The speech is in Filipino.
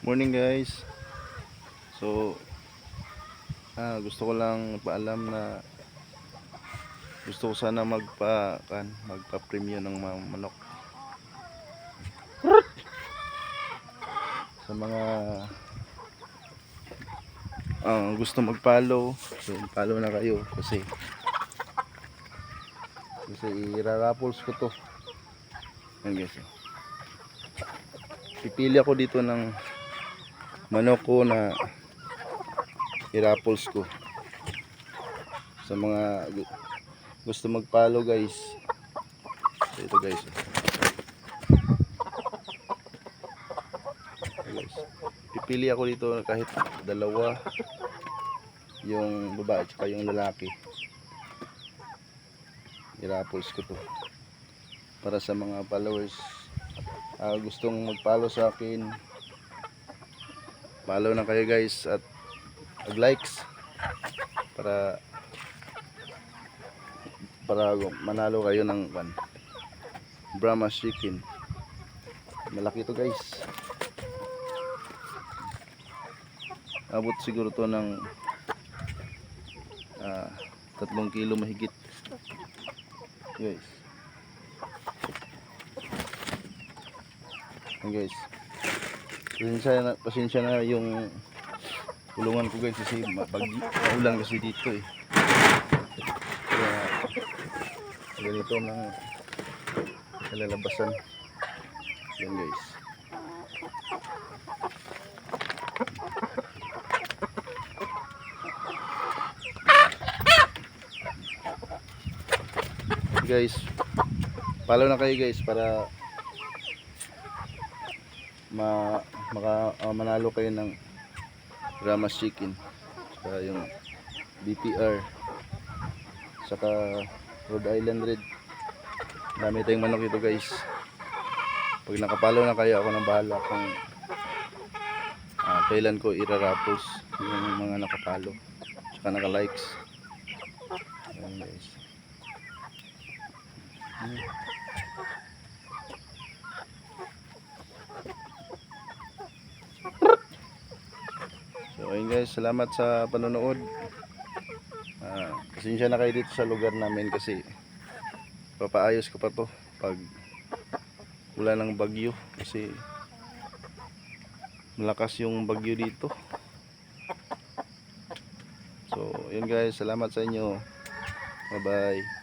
Morning guys. So ah, gusto ko lang paalam na gusto ko sana magpa kan, magpa-premyo ng manok. Sa mga ah, gusto mag-follow, so follow na kayo kasi kasi irarapples ko to. Yan guys. Pipili ako dito ng manok ko na i-raffles ko. Sa mga gu- gusto mag-follow guys. Ito guys. Guys. Pipili ako dito kahit dalawa. Yung babae at yung lalaki. I-raffles ko to. Para sa mga followers. Ah, gustong mag-follow sa akin follow na kayo guys at mag-likes para para manalo kayo ng one, Brahma chicken. Malaki to guys. Abot siguro to ng ah, tatlong kilo mahigit. Guys. Yan guys pasensya na, pasensya na yung kulungan ko guys kasi mapag maulan kasi dito eh. Kaya ganito ang kalalabasan. Yan guys. Guys follow na kayo guys para ma maka ah, manalo kayo ng Ramas Chicken saka yung BPR saka Rhode Island Red. Dami tayong manok ito guys. Pag nakapalo na kayo ako nang bahala kung ah, kailan ko irarapos yung mga nakapalo saka naka likes Ayan guys Hmm. So ayun guys, salamat sa panonood. Ah, pasensya na kayo dito sa lugar namin kasi papaayos ko pa to pag wala ng bagyo kasi malakas yung bagyo dito. So, yun guys, salamat sa inyo. Bye-bye.